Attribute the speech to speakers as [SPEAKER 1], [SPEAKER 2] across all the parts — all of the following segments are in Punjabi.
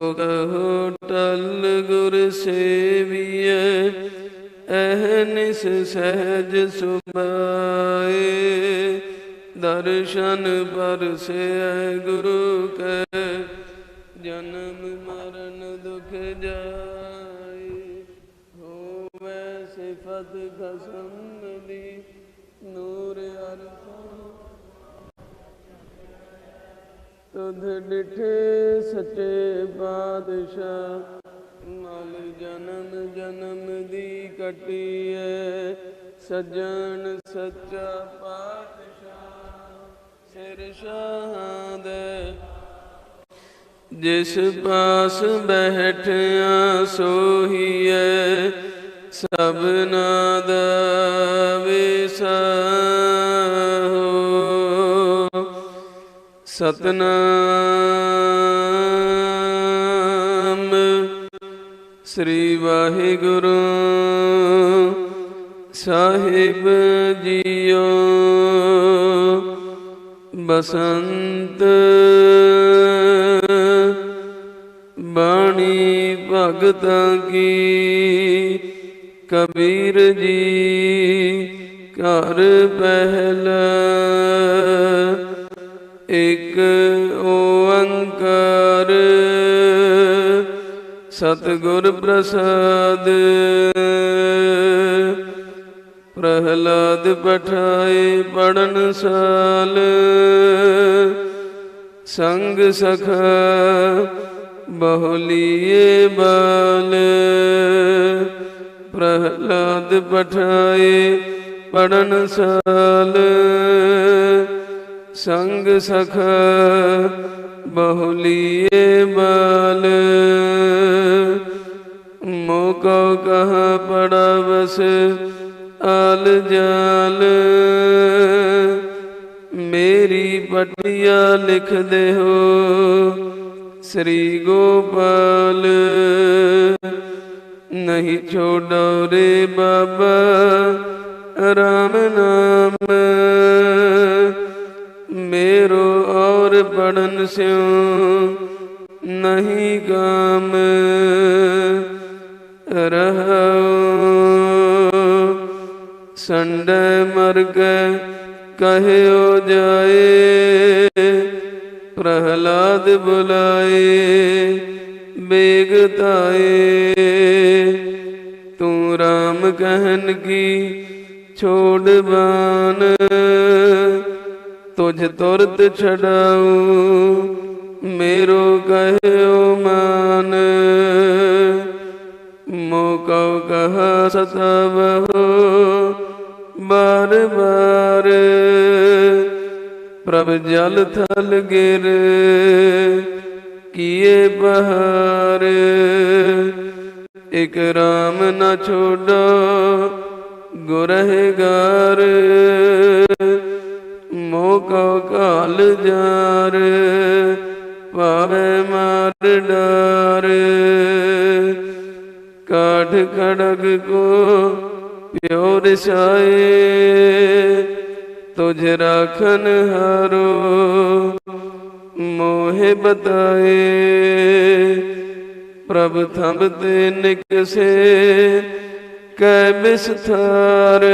[SPEAKER 1] ਕਹੋ ਟਲ ਗੁਰ ਸੇਵੀਐ ਅਹਨਿਸ ਸਹਿਜ ਸੁਭਾਏ। ਦਰਸ਼ਨ ਪਰਸੈ ਗੁਰੂ ਕੈ, ਜਨਮ ਮਰਨ ਦੁਖ ਜਾਏ। ਹੋਵੇ ਸਿਫਤ ਖਸਮ ਦੀ ਤੁਧ ਡਿਠੇ ਸੱਚੇ ਪਾਤਸ਼ਾਹ ਮਲ ਜਨਮ ਜਨਮ ਦੀ ਕਟੀਐ, ਸਜਣ ਸੱਚਾ ਪਾਤਸ਼ਾਹ, ਸਿਰ ਸ਼ਾਹ ਦੇ ਜਿਸ ਪਾਸ ਬੈਠਿਆ ਸੋਹੀਐ ਸਭਨਾ ਦਾ ਸਤਨਾਮ। ਸ੍ਰੀ ਵਾਹਿਗੁਰੂ ਸਾਹਿਬ ਜੀਓ। ਬਸੰਤ ਬਾਣੀ ਭਗਤਾਂ ਕੀ ਕਬੀਰ ਜੀ ਘਰ ਪਹਿਲਾ। ਇਕ ਓੰਕਾਰ। ਸਤਿਗੁਰ ਪ੍ਰਸਾਦ। ਪ੍ਰਹਲਾਦ ਪਠਾਏ ਪੜਨ ਸਾਲ। ਸੰਗ ਸਖਾ ਬਹੁਲੀਏ ਬਾਲ। ਪ੍ਰਹਲਾਦ ਪਠਾਏ ਪੜਨ ਸਾਲ। ਸੰਗ ਸਖਾ ਬਹੁਲੀਏ ਬਾਲ ਮੋਕੋ ਕਹਾ ਪੜਾ ਬਸ ਆਲ ਜਾਲ। ਮੇਰੀ ਪਟਿਆ ਲਿਖ ਦੇਹੋ ਸ੍ਰੀ ਗੋਪਾਲ। ਨਹੀਂ ਛੋੜੋ ਰੇ ਬਾਬਾ ਰਾਮ ਨਾਮ। ਪੜਨ ਸਿਉ ਨਹੀਂ ਕਾਮ ਰਹੋ ਸੰਡੇ ਮਰ ਕੇ ਕਹਿਓ ਜਾਏ, ਪ੍ਰਹਲਾਦ ਬੁਲਾਏ ਬੇਗਤਾਏ ਤੂੰ RAM ਕਹਿਨ ਕੀ ਛੋੜ ਬਾਨ ਤੁਝ ਤੁਰਤ ਛਡਾਉ ਮੇਰੋ ਕਹਿਓ ਮਾਨ ਮੋਕਉ ਕਹਾ ਸਤਵਹੁ ਬਾਰ ਬਾਰ ਪ੍ਰਭ ਜਲ ਥਲ ਗਿਰ ਕੀਏ ਬਹਾਰ ਇਕ ਰਾਮ ਨਾ ਛੋਡੋ ਗੁਰਹਿਗਾਰ ਮੋਕਉ ਕਾਲ ਜਾਰ ਪਾਵੇ ਮਾਰ ਡਾਰ। ਕਾਠ ਖੜਗ ਕੋ ਪਿਓ ਰਸਾਏ ਤੁਝ ਰਾਖਨ ਹਾਰੋ ਮੋਹਿ ਬਤਾਏ। ਪ੍ਰਭ ਥੰਬ ਤੇ ਨਿਕਸੇ, ਕੈ ਬਿਸਥਾਰ।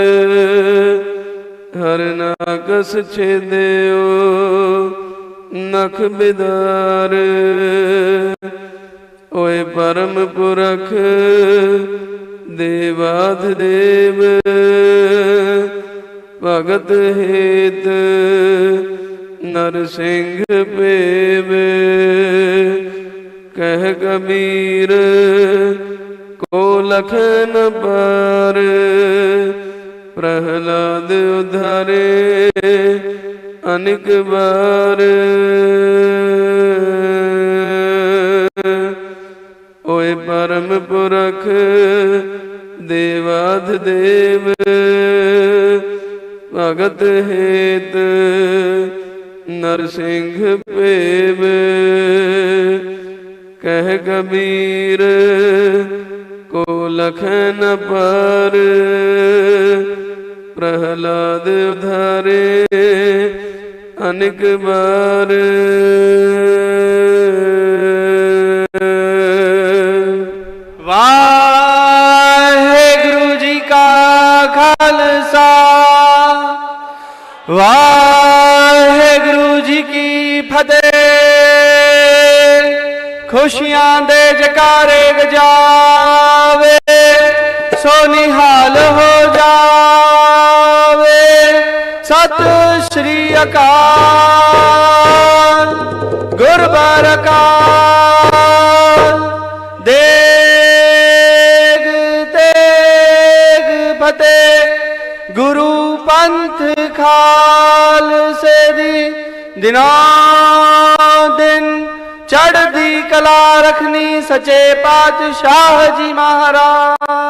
[SPEAKER 1] ਹਰ ਨਾਕਸ ਛੇਦਿਓ, ਨਖ ਬਿਦਾਰ। ਓਏ ਪਰਮ ਪੁਰਖ ਦੇਵਾਧ ਦੇਵ, ਭਗਤ ਹੇਤ, ਨਰ ਸਿੰਘ ਪੇਵ ਕਹਿ ਕਬੀਰ, ਕੋ ਲਖਨ ਪ੍ਰਹਲਾ ਪ੍ਰਹਲਾਦ ਉਧਾਰੇ ਅਨਿਕ ਬਾਰ ਓਏ ਪਰਮ ਪੁਰਖ ਦੇਵਾਧ ਦੇਵ, ਭਗਤ ਹੇਤ ਨਰ ਸਿੰਘ ਕਹਿ ਕਬੀਰ ਕੋ ਲਖਨ ਪਾਰ। ਪ੍ਰਹਲਾਦ ਉਧਾਰੇ, ਅਨੇਕ ਬਾਰ
[SPEAKER 2] ਵਾਹਿਗੁਰੂ ਜੀ ਕਾ ਖਾਲਸਾ। ਵਾਹਿਗੁਰੂ ਜੀ ਕੀ ਫਤਿਹ। ਖੁਸ਼ੀਆਂ ਦੇ ਜਕਾਰੇ ਵਜਾਵੇ। ਸ਼੍ਰੀ ਅਕਾਲ। ਗੁਰਬਰਕਾਲ ਦੇਗ, ਤੇਗ, ਫਤਿਹ। ਗੁਰੂ ਪੰਥ ਖਾਲਸੇ ਦੀ ਦਿਨਾਂ ਦਿਨ ਚੜ੍ਹਦੀ ਕਲਾ ਰਖਨੀ ਸਚੇ ਪਾਤਸ਼ਾਹ ਜੀ ਮਹਾਰਾਜ।